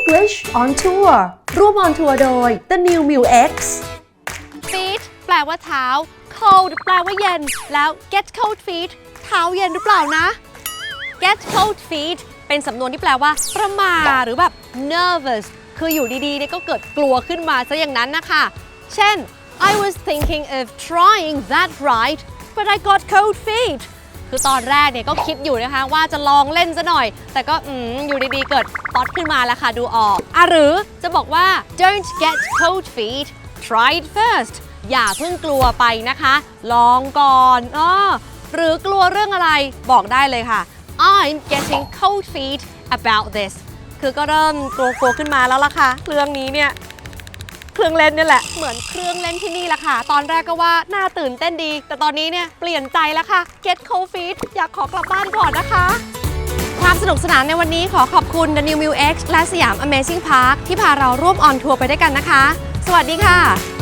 English on Tour ร่วมออนทัวร์โดย The New Mill X Feet แปลว่าเท้า Cold แปลว่าเย็น แล้ว Get cold feet เท้าเย็นหรือเปล่านะ Get cold feet เป็นสำนวนที่แปลว่าประมาหรือแบบ nervous คืออยู่ดีๆเนี่ยก็เกิดกลัวขึ้นมาซะอย่างนั้นนะคะ เช่น I was thinking of trying that ride but I got cold feet คือตอนแรกเนี่ยก็คิดอยู่นะคะว่าจะลองเล่นซะหน่อย แต่ก็อืมอยู่ดีๆ เกิดป๊อตขึ้นมาแล้วค่ะดูออกอะหรือจะบอกว่า don't get cold feet try it first อย่าเพิ่งกลัวไปนะคะ ลองก่อนออหรือกลัวเรื่องอะไรบอกได้เลยค่ะ I'm getting cold feet about this คือก็เริ่มกลัวๆขึ้นมาแล้วล่ะค่ะ เรื่องนี้เนี่ย เครื่องเล่นนี่แหละ เหมือนเครื่องเล่นที่นี่แหละค่ะ ตอนแรกก็ว่าน่าตื่นเต้นดี แต่ตอนนี้เนี่ยเปลี่ยนใจแล้วค่ะ get cold feet อยากขอกลับบ้านก่อนนะคะ ความสนุกสนานในวันนี้ขอขอบคุณ The New Mu X และสยาม Amazing Park ที่พาเราร่วมออนทัวร์ไปด้วยกันนะคะ สวัสดีค่ะ